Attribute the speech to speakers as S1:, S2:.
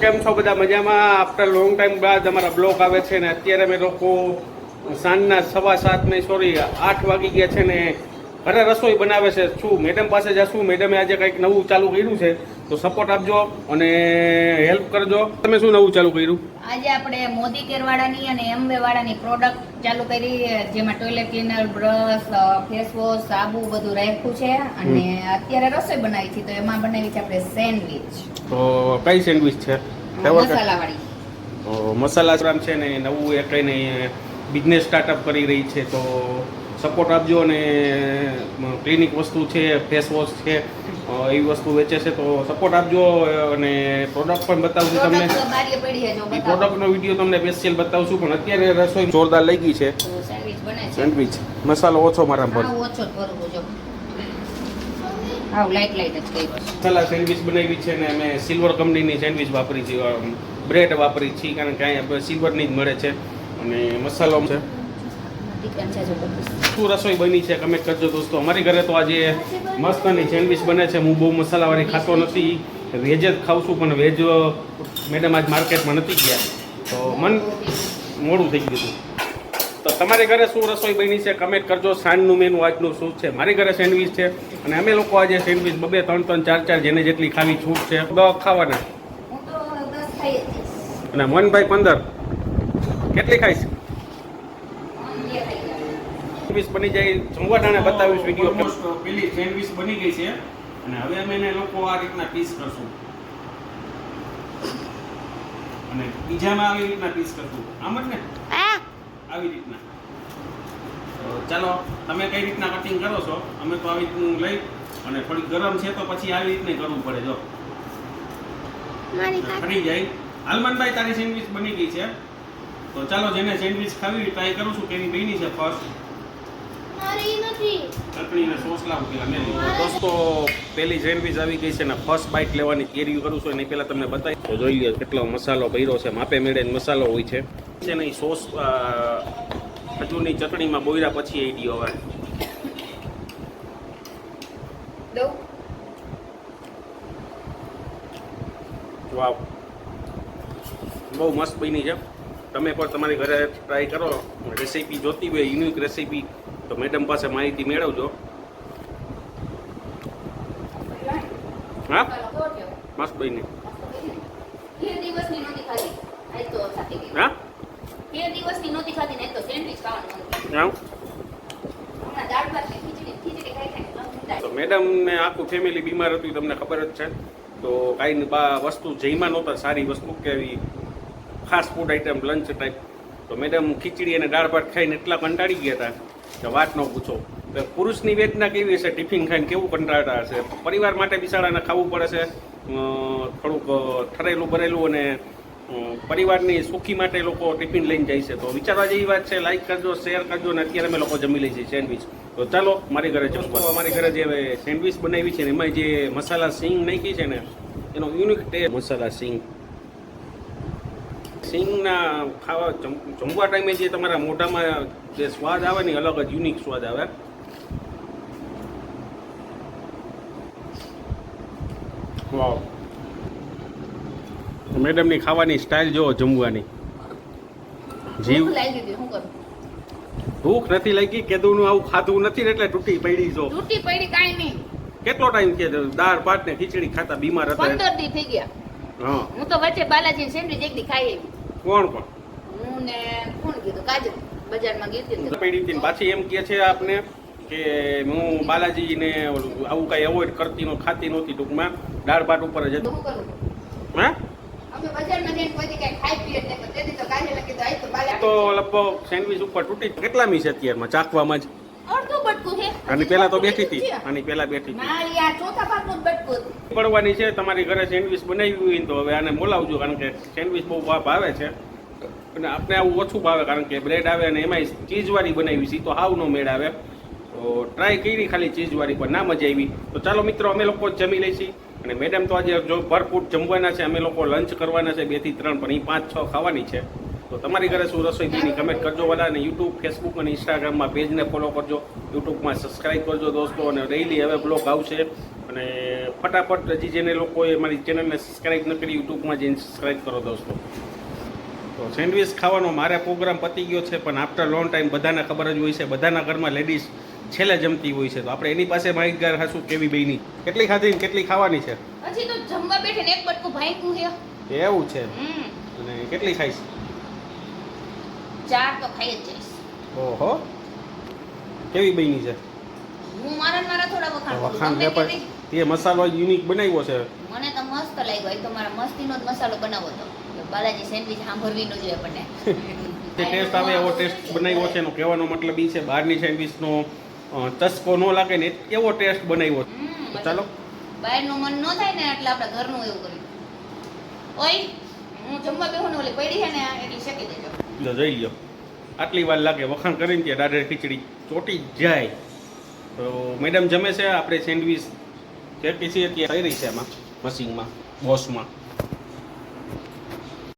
S1: કેમ છો બધા મજામાં? આફ્ટર લોંગ ટાઈમ બાદ અમારા બ્લોક આવે છે ને અત્યારે અમે લોકો સાંજના સવા સાત ને સોરી આઠ વાગી ગયા છે ને ઘરે રસોઈ બનાવે છે. શું મેડમ પાસે જશું. મેડમે આજે કંઈક નવું ચાલુ કર્યું છે. તો સપોર્ટ આપજો અને હેલ્પ કરજો. તમે શું નવું ચાલુ કર્યું?
S2: આજે આપણે મોદી કેરવાળાની અને એમ્બે વાળાની પ્રોડક્ટ ચાલુ કરી જેમાં toilet cleaner brush face wash સાબુ બધું રાખ્યું છે. અને અત્યારે રસોઈ બનાવી છે તો એમાં બનાવી છે આપણે સેન્ડવિચ.
S1: તો કઈ સેન્ડવિચ છે?
S2: મસાલાવાળી.
S1: તો મસાલા છે ને નવું એ કહીને બિઝનેસ સ્ટાર્ટઅપ કરી રહી છે તો સપોર્ટ આપજો અને ક્લિનિક વસ્તુ છે ફેસ વોશ છે એવી વસ્તુ વેચે છે તો સપોર્ટ આપજો અને પ્રોડક્ટ પણ બતાવશું તમને. એ પ્રોડક્ટનો વીડિયો તમને સ્પેશિયલ બતાવશું પણ અત્યારે રસોઈ જોરદાર લઈ ગઈ છે.
S2: સેન્ડવિચ બને છે.
S1: સેન્ડવિચ મસાલો ઓછો મારા પર.
S2: આવું ઓછો જ ભરવું જો. આવું લાઈટ લાઈટ જ કર્યું છે.
S1: મસાલા સેન્ડવિચ બનાવી છે ને અમે સિલ્વર કંપનીની સેન્ડવિચ વાપરી છે બ્રેડ વાપરી છે કારણ કે અહીંયા સિલ્વરની જ મળે છે. અને મસાલો છે. શું રસોઈ બની છે? કમેન્ટ કરજો દોસ્તો. અમારી ઘરે તો આજે મસ્તની સેન્ડવિચ બને છે. હું બહુ મસાલાવાળી ખાતો નથી. વેજ જ ખાઉં છું પણ વેજ મેડમ આજ માર્કેટમાં નથી ગયા. તો મન મોડું થઈ ગયું હતું. તો તમારી ઘરે શું રસોઈ બની છે? કમેન્ટ કરજો. સાંજનું મેનુ આજનું શું છે? મારી ઘરે સેન્ડવિચ છે. અને અમે લોકો આજે સેન્ડવિચ બબે ત્રણ ત્રણ ચાર ચાર જેને જેટલી ખાવી છૂટ છે ખાવાના. અને મનભાઈ પંદર. કેટલી ખાઈશ. સેન્ડવિચ બની જાય જમવાટાણે બતાવીશ વીડિયો પેલી સેન્ડવિચ બની ગઈ છે. અને હવે અમે એને લોકો આ રીતના પીસ કરશું. અને બીજામાં આવી રીતના પીસ કરશું. આમ જ ને? આવી રીતના. ચાલો તમે કઈ રીતના કટિંગ કરો છો? અમે તો આવી રીતનું લઈ અને થોડી ગરમ છે તો પછી આવી રીતને કરવું પડે જો. ફરી જાય. હાલમનભાઈ તારી સેન્ડવિચ બની ગઈ છે. તો ચાલો જેને સેન્ડવિચ ખાવી ટ્રાય કરું છું. કેવી બની છે ફર્સ્ટ
S3: મારી નથી.
S1: ચટણી ને સોસ લાવું પેલા મેં દોસ્તો પેલી સેન્ડવીચ આવી ગઈ છે ને ફર્સ્ટ બાઇટ લેવાની તૈયારી કરું છું એની પહેલા તમને બતાવી તો જોઈ લો કેટલો મસાલો ભર્યો છે માપે મેળે મસાલો હોય છે. છે ને ઈ સોસ ખજૂરની ચટણીમાં બોયરા પછી આવી ગયો હવે. વાવ. બહુ મસ્ત બની છે. તમે પણ તમારી ઘરે ટ્રાય કરો. રેસીપી જોતી હોય યુનિક રેસીપી તો મેડમ પાસે માહિતી મેળવજો. હા? મસ્ત બની હા?
S2: તો
S1: મેડમ ને આખું ફેમિલી બીમાર હતું તમને ખબર જ છે. તો કાંઈ વસ્તુ જઈમાં નહોતા સારી વસ્તુ કે એવી fast food item lunch type તો મેડમ ખીચડી અને દાળ ભાત ખાઈને એટલા કંટાળી ગયા હતા. કે વાત ન પૂછો. તો પુરુષની વેદના કેવી હશે? ટિફિન ખાઈને કેવું કંટાળા હશે? પરિવાર માટે બિચારાને ખાવું પડે છે? થોડુંક ઠરેલું ભરેલું અને પરિવારની સુખી માટે લોકો ટિફિન લઈને જાય છે. તો વિચારવા જેવી વાત છે. લાઈક કરજો શેર કરજો અને અત્યારે અમે લોકો જમી લઈએ છીએ સેન્ડવિચ. તો ચાલો, મારી ઘરે જમવા. અમારી ઘરે જે સેન્ડવિચ બનાવી છે ને, એમાં જે મસાલા સિંગ નાખી છે ને, એનો યુનિક ટેસ્ટ મસાલા સિંગ. સિંગના ખાવા જમવા ટાઈમે જે તમારા મોઢામાં જે સ્વાદ આવે ને અલગ જ યુનિક સ્વાદ આવે. વાવ મેડમની ખાવાની સ્ટાઇલ જોવો જમવાની. જીવ
S2: ભૂખ
S1: નથી લાગી કેદુનું આવું ખાધું નથી એટલે તૂટી પડી જો
S2: તૂટી પડી કાંઈ નહીં.
S1: કેટલો ટાઈમ છે? દાળ ભાત ને ખીચડી ખાતા બીમાર હતા?
S2: પંદર દી થઈ ગયા.
S1: હા.
S2: હું તો વચ્ચે બાલાજી સેન્ડવિચ એક દી ખાઈ આવી.
S1: કોણ કોણ?
S2: હું ને કોણ કીધું? કાજલ. બજારમાં ગઈ હતી
S1: પડી હતી પાછી એમ કહે છે આપને કે હું બાલાજીને આવું કાંઈ એવોઇડ કરતી નો ખાતી નહોતી ટૂંકમાં. દાળ ભાત ઉપર જ હતું હા
S2: તો
S1: લગભગ સેન્ડવિચ ઉપર તૂટી કેટલામી છે અત્યારમાં? ચાખવામાં જ.
S2: અડધું બટકું છે
S1: આની પહેલા તો બેઠી હતી. આની પહેલા બેઠી હતી. પડવાની છે તમારી ઘરે સેન્ડવિચ બનાવી હોય ને તો હવે આને બોલાવજો કારણ કે સેન્ડવિચ બહુ ભાવ ભાવે છે. અને આપણે આવું ઓછું ભાવે કારણ કે બ્રેડ આવે અને એમાંય ચીઝવાળી બનાવી છે તો હાવ નો મેળ આવે તો ટ્રાય કરી ખાલી ચીઝવાળી પણ ના મજા આવી. તો ચાલો મિત્રો અમે લોકો જ જમી લઈશી. અને મેડમ તો આજે જો ભરપૂર જમવાના છે અમે લોકો લંચ કરવાના છે બેથી ત્રણ પણ એ પાંચ છ ખાવાની છે. તો તમારી ઘરે શું રસોઈ બીની કમેન્ટ કરજો બધા અને યુટ્યુબ ફેસબુક અને ઇન્સ્ટાગ્રામમાં પેજને ફોલો કરજો. યુટ્યુબમાં સબસ્ક્રાઈબ કરજો દોસ્તો અને ડેઈલી હવે બ્લોગ આવશે. અને ફટાફટ હજી જેને લોકોએ મારી ચેનલને સબસ્ક્રાઈબ ન કરી યુટ્યુબમાં જઈને સબસ્ક્રાઈબ કરો દોસ્તો. તો સેન્ડવિચ ખાવાનો મારે પ્રોગ્રામ પતી ગયો છે પણ આફ્ટર લોંગ ટાઈમ બધાને ખબર જ હોય છે. બધાના ઘરમાં લેડીઝ છેલ્લે જમતી હોય છે. તો આપણે એની પાસે માહિતગાર હશું કેવી બેની? કેટલી ખાધી કેટલી ખાવાની છે?
S2: હજી તો જમવા બેઠે એક બટકું છે.
S1: એવું છે. અને કેટલી ખાઈશ?
S2: ચાર તો ખાઈ જ જઈશ.
S1: ઓહો. કેવી બની છે?
S2: હું મારા મારા થોડા વખાણ
S1: વખાણ ને પણ તે મસાલો યુનિક બનાવ્યો છે.
S2: મને તો મસ્ત લાગ્યો. એ તો મારા મસ્તીનો જ મસાલો બનાવો હતો. બાલાજી સેન્ડવિચ સાંભળવી ન જોઈએ આપણને.
S1: જે ટેસ્ટ આવે એવો ટેસ્ટ બનાવ્યો છે. એનો કહેવાનો મતલબ એ છે બહારની સેન્ડવિચનો અ, ચસ્કો ન લાગે ને એવો ટેસ્ટ બનાવ્યો છે. તો ચાલો.
S2: બહારનું મન ન થાય ને એટલે આપણે ઘરનું એવું કર્યું. ઓય હું જમવા બેહું ને ઓલી પડી છે ને એટલી શેકી દેજો.
S1: લો જોઈ લ્યો. આટલી વાર લાગે વખાણ કરીને ત્યાં દાદર ખીચડી ચોટી જાય. તો મેડમ જમે છે, આપણે સેન્ડવિચ શેકી છીએ ત્યાં થઈ રહી છે એમાં મશીનમાં બોસમાં